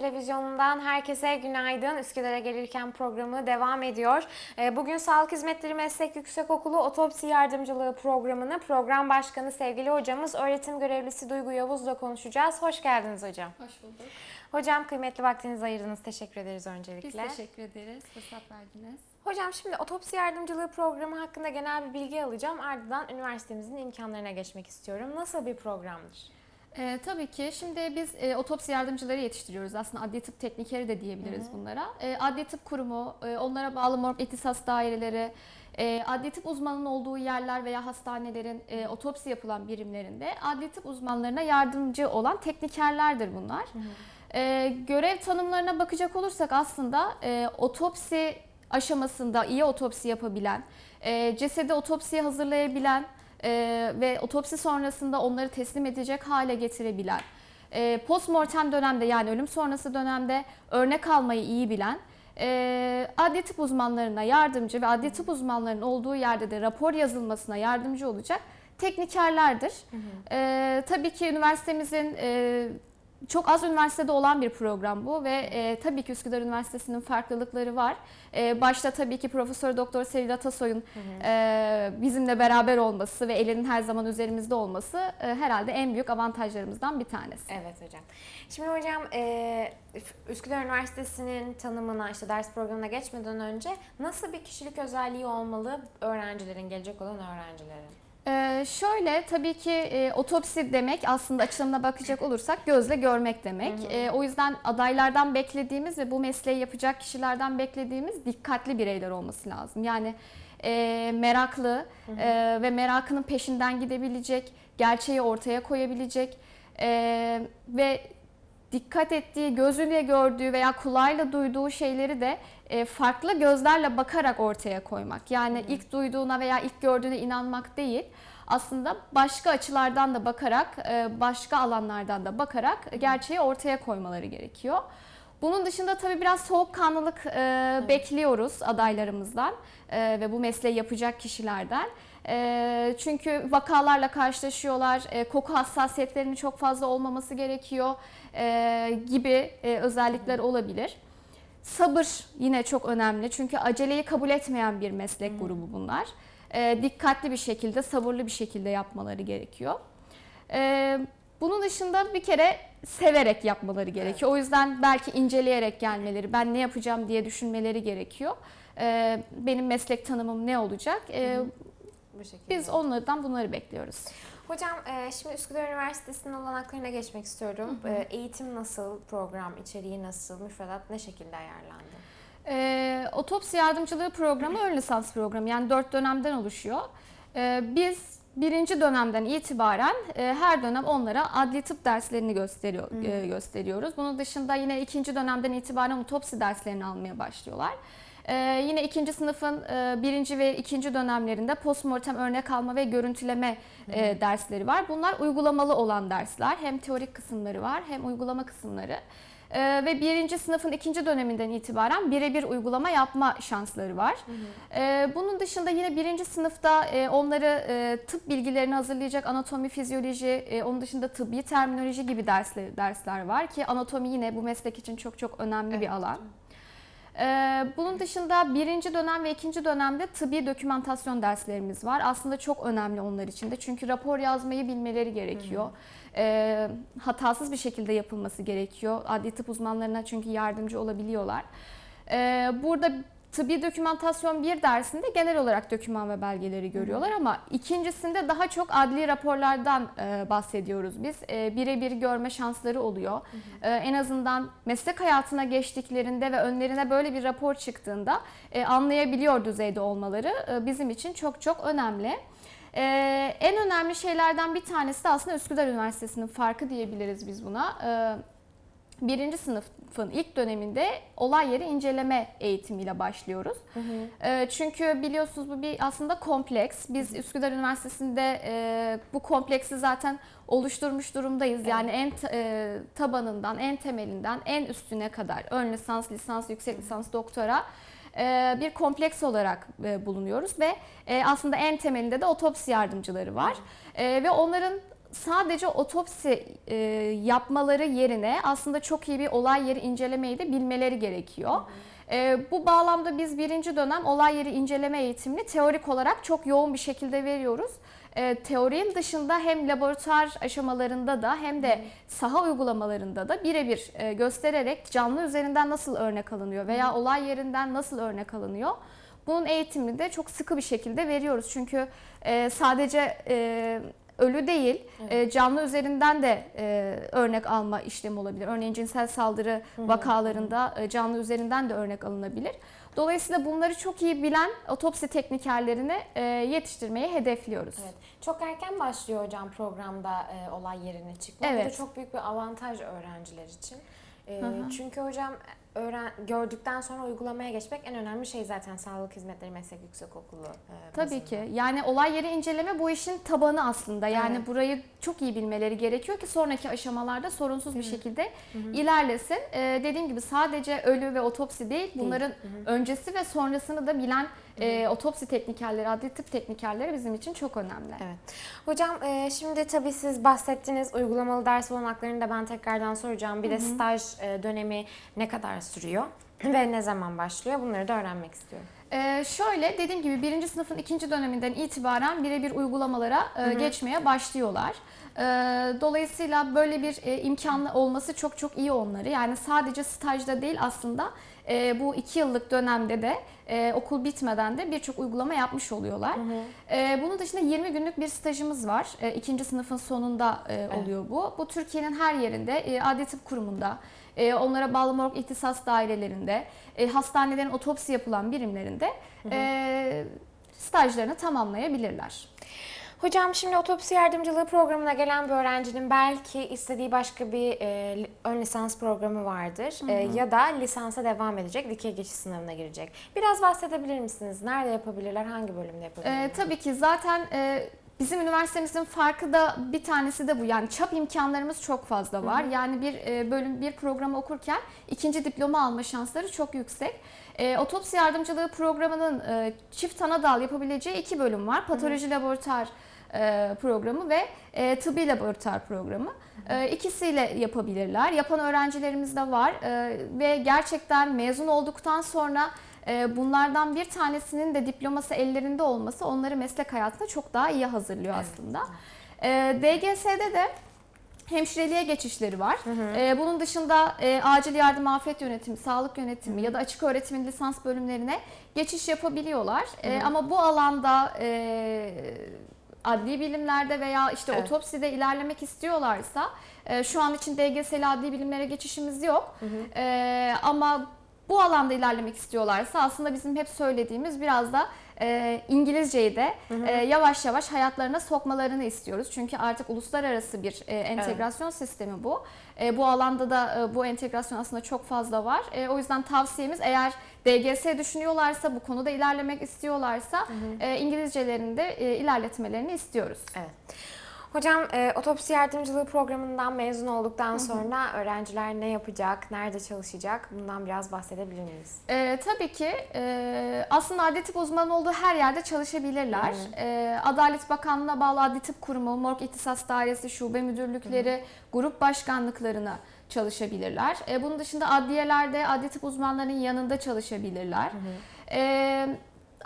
Televizyonu'ndan herkese günaydın. Üsküdar'a gelirken programı devam ediyor. Ee, Bugün Sağlık Hizmetleri Meslek Yüksekokulu Otopsi Yardımcılığı programını program başkanı sevgili hocamız öğretim görevlisi Duygu Yavuz'la konuşacağız. Hoş geldiniz hocam. Hoş bulduk. Hocam kıymetli vaktinizi ayırdınız. Teşekkür ederiz Biz öncelikle. teşekkür ederiz. Fırsat verdiniz. Hocam şimdi otopsi yardımcılığı programı hakkında genel bir bilgi alacağım. Ardından üniversitemizin imkanlarına geçmek istiyorum. Nasıl bir programdır? Ee, tabii ki şimdi biz e, otopsi yardımcıları yetiştiriyoruz. Aslında adli tıp teknikeri de diyebiliriz bunlara. E, adli tıp kurumu, e, onlara bağlı morg ihtisas daireleri, e, adli tıp uzmanının olduğu yerler veya hastanelerin e, otopsi yapılan birimlerinde adli tıp uzmanlarına yardımcı olan teknikerlerdir bunlar. E, görev tanımlarına bakacak olursak aslında e, otopsi aşamasında iyi otopsi yapabilen, e, cesedi otopsiye hazırlayabilen e, ve otopsi sonrasında onları teslim edecek hale getirebilen, e, postmortem dönemde yani ölüm sonrası dönemde örnek almayı iyi bilen, e, adli tıp uzmanlarına yardımcı ve adli tıp uzmanlarının olduğu yerde de rapor yazılmasına yardımcı olacak teknikerlerdir. E, tabii ki üniversitemizin e, çok az üniversitede olan bir program bu ve e, tabii ki Üsküdar Üniversitesi'nin farklılıkları var. E, başta tabii ki Profesör Doktor Selil Atasoy'un e, bizimle beraber olması ve elinin her zaman üzerimizde olması e, herhalde en büyük avantajlarımızdan bir tanesi. Evet hocam. Şimdi hocam e, Üsküdar Üniversitesi'nin tanımına işte ders programına geçmeden önce nasıl bir kişilik özelliği olmalı öğrencilerin, gelecek olan öğrencilerin? Ee, şöyle tabii ki e, otopsi demek aslında açılımına bakacak olursak gözle görmek demek. Ee, o yüzden adaylardan beklediğimiz ve bu mesleği yapacak kişilerden beklediğimiz dikkatli bireyler olması lazım. Yani e, meraklı e, ve merakının peşinden gidebilecek, gerçeği ortaya koyabilecek e, ve dikkat ettiği, gözüyle gördüğü veya kulağıyla duyduğu şeyleri de e, farklı gözlerle bakarak ortaya koymak. Yani ilk duyduğuna veya ilk gördüğüne inanmak değil. Aslında başka açılardan da bakarak, e, başka alanlardan da bakarak gerçeği ortaya koymaları gerekiyor. Bunun dışında tabii biraz soğukkanlılık e, bekliyoruz adaylarımızdan e, ve bu mesleği yapacak kişilerden. E, çünkü vakalarla karşılaşıyorlar, e, koku hassasiyetlerinin çok fazla olmaması gerekiyor e, gibi e, özellikler olabilir. Sabır yine çok önemli çünkü aceleyi kabul etmeyen bir meslek grubu bunlar. E, dikkatli bir şekilde, sabırlı bir şekilde yapmaları gerekiyor. E, bunun dışında bir kere severek yapmaları gerekiyor. O yüzden belki inceleyerek gelmeleri, ben ne yapacağım diye düşünmeleri gerekiyor. E, benim meslek tanımım ne olacak? E, Bu şekilde. biz onlardan bunları bekliyoruz. Hocam e, şimdi Üsküdar Üniversitesi'nin olanaklarına geçmek istiyorum. E, Eğitim nasıl, program içeriği nasıl, müfredat ne şekilde ayarlandı? Ee, otopsi yardımcılığı programı ön lisans programı yani dört dönemden oluşuyor. Ee, biz birinci dönemden itibaren e, her dönem onlara adli tıp derslerini gösteriyor, e, gösteriyoruz. Bunun dışında yine ikinci dönemden itibaren otopsi derslerini almaya başlıyorlar. Ee, yine ikinci sınıfın e, birinci ve ikinci dönemlerinde postmortem örnek alma ve görüntüleme e, dersleri var. Bunlar uygulamalı olan dersler. Hem teorik kısımları var hem uygulama kısımları. Ee, ve birinci sınıfın ikinci döneminden itibaren birebir uygulama yapma şansları var. Ee, bunun dışında yine birinci sınıfta e, onları e, tıp bilgilerini hazırlayacak anatomi, fizyoloji, e, onun dışında tıbbi terminoloji gibi dersler, dersler var ki anatomi yine bu meslek için çok çok önemli bir alan. Ee, bunun dışında birinci dönem ve ikinci dönemde tıbbi dokümantasyon derslerimiz var. Aslında çok önemli onlar için de çünkü rapor yazmayı bilmeleri gerekiyor. Ee, hatasız bir şekilde yapılması gerekiyor. Adli tıp uzmanlarına çünkü yardımcı olabiliyorlar. Ee, burada tıbbi dokümantasyon bir dersinde genel olarak doküman ve belgeleri görüyorlar ama ikincisinde daha çok adli raporlardan e, bahsediyoruz biz. E, birebir görme şansları oluyor. E, en azından meslek hayatına geçtiklerinde ve önlerine böyle bir rapor çıktığında e, anlayabiliyor düzeyde olmaları e, bizim için çok çok önemli. E, en önemli şeylerden bir tanesi de aslında Üsküdar Üniversitesi'nin farkı diyebiliriz biz buna. E, birinci sınıfın ilk döneminde olay yeri inceleme eğitimiyle başlıyoruz. E, çünkü biliyorsunuz bu bir aslında kompleks. Biz Üsküdar Üniversitesi'nde e, bu kompleksi zaten oluşturmuş durumdayız. Yani en e, tabanından, en temelinden en üstüne kadar ön lisans, lisans, yüksek lisans, doktora e, bir kompleks olarak e, bulunuyoruz ve e, aslında en temelinde de otopsi yardımcıları var. Ve onların sadece otopsi e, yapmaları yerine aslında çok iyi bir olay yeri incelemeyi de bilmeleri gerekiyor. E, bu bağlamda biz birinci dönem olay yeri inceleme eğitimini teorik olarak çok yoğun bir şekilde veriyoruz. E, teorinin dışında hem laboratuvar aşamalarında da hem de saha uygulamalarında da birebir e, göstererek canlı üzerinden nasıl örnek alınıyor veya olay yerinden nasıl örnek alınıyor. Bunun eğitimini de çok sıkı bir şekilde veriyoruz. Çünkü e, sadece e, ölü değil, e, canlı üzerinden de e, örnek alma işlemi olabilir. Örneğin cinsel saldırı vakalarında e, canlı üzerinden de örnek alınabilir. Dolayısıyla bunları çok iyi bilen otopsi teknikerlerini e, yetiştirmeyi hedefliyoruz. Evet. Çok erken başlıyor hocam programda olay yerine çıkmak. Bu da Evet. çok büyük bir avantaj öğrenciler için. Hı hı. çünkü hocam öğren gördükten sonra uygulamaya geçmek en önemli şey zaten Sağlık Hizmetleri Meslek Yüksekokulu. E, Tabii bazında. ki. Yani olay yeri inceleme bu işin tabanı aslında. Yani Evet. burayı çok iyi bilmeleri gerekiyor ki sonraki aşamalarda sorunsuz bir şekilde ilerlesin. Ee, dediğim gibi sadece ölü ve otopsi değil, bunların öncesi ve sonrasını da bilen e, otopsi teknikerleri, adli tıp teknikerleri bizim için çok önemli. Evet. Hocam e, şimdi tabii siz bahsettiniz uygulamalı ders olanaklarını da ben tekrardan soracağım. Bir de staj e, dönemi ne kadar sürüyor ve ne zaman başlıyor? Bunları da öğrenmek istiyorum. Ee, şöyle dediğim gibi birinci sınıfın ikinci döneminden itibaren birebir uygulamalara e, geçmeye başlıyorlar. Ee, dolayısıyla böyle bir e, imkanlı olması çok çok iyi onları. Yani sadece stajda değil aslında e, bu iki yıllık dönemde de e, okul bitmeden de birçok uygulama yapmış oluyorlar. E, bunun dışında 20 günlük bir stajımız var. E, ikinci sınıfın sonunda e, oluyor bu. Bu Türkiye'nin her yerinde e, adli tıp kurumunda, e, onlara bağlı morg ihtisas dairelerinde, e, hastanelerin otopsi yapılan birimlerinde e, stajlarını tamamlayabilirler. Hocam şimdi otopsi yardımcılığı programına gelen bir öğrencinin belki istediği başka bir e, ön lisans programı vardır E, ya da lisansa devam edecek, dikey geçiş sınavına girecek. Biraz bahsedebilir misiniz? Nerede yapabilirler, hangi bölümde yapabilirler? E, tabii ki zaten e, bizim üniversitemizin farkı da bir tanesi de bu. Yani çap imkanlarımız çok fazla var. Yani bir e, bölüm bir programı okurken ikinci diploma alma şansları çok yüksek. E, otopsi yardımcılığı programının e, çift ana dal yapabileceği iki bölüm var. Patoloji laboratuvar e, programı ve e, tıbbi laboratuvar programı. E, ikisiyle yapabilirler. Yapan öğrencilerimiz de var E, ve gerçekten mezun olduktan sonra bunlardan bir tanesinin de diploması ellerinde olması onları meslek hayatına çok daha iyi hazırlıyor aslında. E, DGS'de de hemşireliğe geçişleri var. E, bunun dışında e, acil yardım afet yönetimi, sağlık yönetimi ya da açık öğretimin lisans bölümlerine geçiş yapabiliyorlar. E, ama bu alanda e, adli bilimlerde veya işte Evet. otopside ilerlemek istiyorlarsa e, şu an için DGS'li adli bilimlere geçişimiz yok. E, ama bu alanda ilerlemek istiyorlarsa aslında bizim hep söylediğimiz biraz da e, İngilizceyi de e, yavaş yavaş hayatlarına sokmalarını istiyoruz. Çünkü artık uluslararası bir e, entegrasyon sistemi bu. E, bu alanda da e, bu entegrasyon aslında çok fazla var. E, o yüzden tavsiyemiz eğer DGS düşünüyorlarsa, bu konuda ilerlemek istiyorlarsa e, İngilizcelerini de e, ilerletmelerini istiyoruz. Evet. Hocam e, otopsi yardımcılığı programından mezun olduktan sonra öğrenciler ne yapacak, nerede çalışacak? Bundan biraz bahsedebilir miyiz? Ee, tabii ki e, aslında adli tıp uzmanı olduğu her yerde çalışabilirler. Ee, Adalet Bakanlığı'na bağlı adli tıp kurumu, morg ihtisas dairesi, şube müdürlükleri, grup başkanlıklarına çalışabilirler. Ee, bunun dışında adliyelerde adli tıp uzmanlarının yanında çalışabilirler. Ee,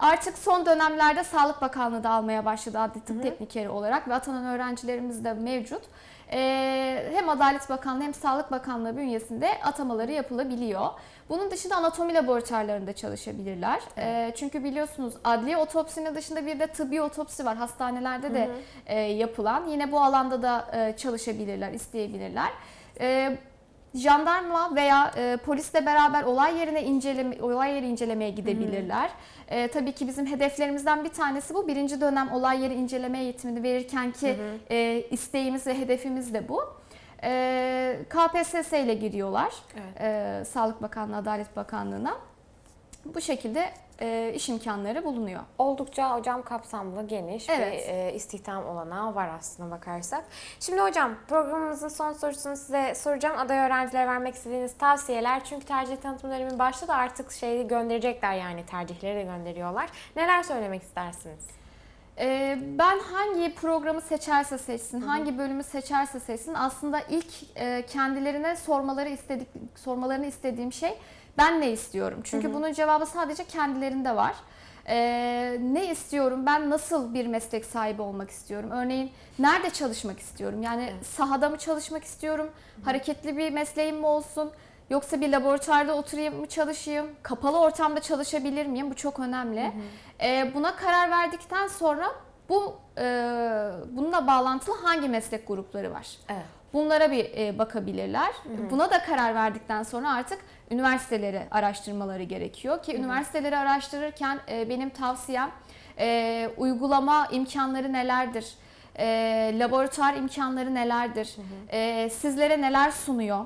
Artık son dönemlerde Sağlık Bakanlığı da almaya başladı adli tıp teknikeri olarak ve atanan öğrencilerimiz de mevcut. Ee, hem Adalet Bakanlığı hem Sağlık Bakanlığı bünyesinde atamaları yapılabiliyor. Bunun dışında anatomi laboratuvarlarında çalışabilirler. Ee, çünkü biliyorsunuz adli otopsinin dışında bir de tıbbi otopsi var. Hastanelerde de e, yapılan. Yine bu alanda da e, çalışabilirler, isteyebilirler. Ee, jandarma veya e, polisle beraber olay yerine inceleme olay yeri incelemeye gidebilirler. E, tabii ki bizim hedeflerimizden bir tanesi bu. Birinci dönem olay yeri inceleme eğitimini verirken ki e, isteğimiz ve hedefimiz de bu. E, KPSS ile giriyorlar. Evet. E, Sağlık Bakanlığı, Adalet Bakanlığı'na. Bu şekilde e, iş imkanları bulunuyor. Oldukça hocam kapsamlı, geniş Evet. ve e, istihdam olanağı var aslına bakarsak. Şimdi hocam programımızın son sorusunu size soracağım. Aday öğrencilere vermek istediğiniz tavsiyeler. Çünkü tercih tanıtım dönemi başladı artık şeyi gönderecekler yani tercihleri de gönderiyorlar. Neler söylemek istersiniz? Ee, ben hangi programı seçerse seçsin, hangi bölümü seçerse seçsin aslında ilk e, kendilerine sormaları istedik sormalarını istediğim şey ben ne istiyorum? Çünkü bunun cevabı sadece kendilerinde var. Ee, ne istiyorum? Ben nasıl bir meslek sahibi olmak istiyorum? Örneğin nerede çalışmak istiyorum? Yani sahada mı çalışmak istiyorum? Hareketli bir mesleğim mi olsun? Yoksa bir laboratuvarda oturayım mı çalışayım? Kapalı ortamda çalışabilir miyim? Bu çok önemli. Ee, buna karar verdikten sonra bu e, bununla bağlantılı hangi meslek grupları var? Evet. Bunlara bir e, bakabilirler. Buna da karar verdikten sonra artık üniversiteleri araştırmaları gerekiyor ki üniversiteleri araştırırken e, benim tavsiyem e, uygulama imkanları nelerdir? E, laboratuvar imkanları nelerdir? E, sizlere neler sunuyor?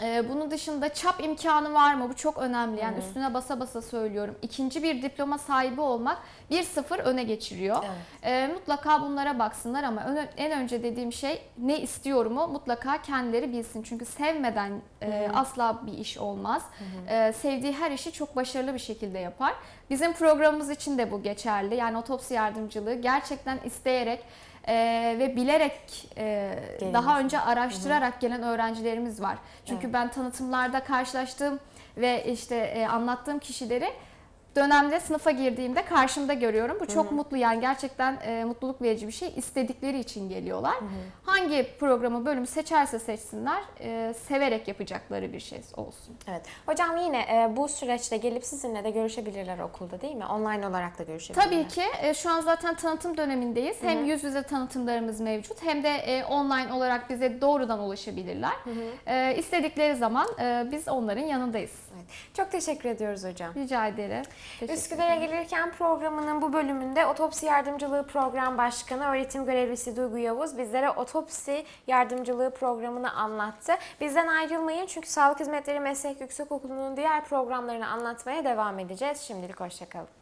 Ee, bunun dışında çap imkanı var mı? Bu çok önemli. Yani üstüne basa basa söylüyorum. İkinci bir diploma sahibi olmak 1-0 öne geçiriyor. Evet. Ee, mutlaka bunlara baksınlar ama ön- en önce dediğim şey ne istiyorumu mutlaka kendileri bilsin. Çünkü sevmeden e, asla bir iş olmaz. Ee, sevdiği her işi çok başarılı bir şekilde yapar. Bizim programımız için de bu geçerli. Yani otopsi yardımcılığı gerçekten isteyerek e, ve bilerek e, Gelin. daha önce araştırarak gelen öğrencilerimiz var. Çünkü ben tanıtımlarda karşılaştığım ve işte e, anlattığım kişileri dönemde sınıfa girdiğimde karşımda görüyorum. Bu çok mutlu yani gerçekten e, mutluluk verici bir şey. İstedikleri için geliyorlar. Hangi programı bölümü seçerse seçsinler e, severek yapacakları bir şey olsun. Evet. Hocam yine e, bu süreçte gelip sizinle de görüşebilirler okulda değil mi? Online olarak da görüşebilirler. Tabii ki e, şu an zaten tanıtım dönemindeyiz. Hem yüz yüze tanıtımlarımız mevcut hem de e, online olarak bize doğrudan ulaşabilirler. E, istedikleri zaman e, biz onların yanındayız. Evet. Çok teşekkür ediyoruz hocam. Rica ederim. Üsküdar'a gelirken programının bu bölümünde Otopsi Yardımcılığı Program Başkanı öğretim görevlisi Duygu Yavuz bizlere otopsi yardımcılığı programını anlattı. Bizden ayrılmayın çünkü Sağlık Hizmetleri Meslek Yüksekokulu'nun diğer programlarını anlatmaya devam edeceğiz. Şimdilik hoşçakalın.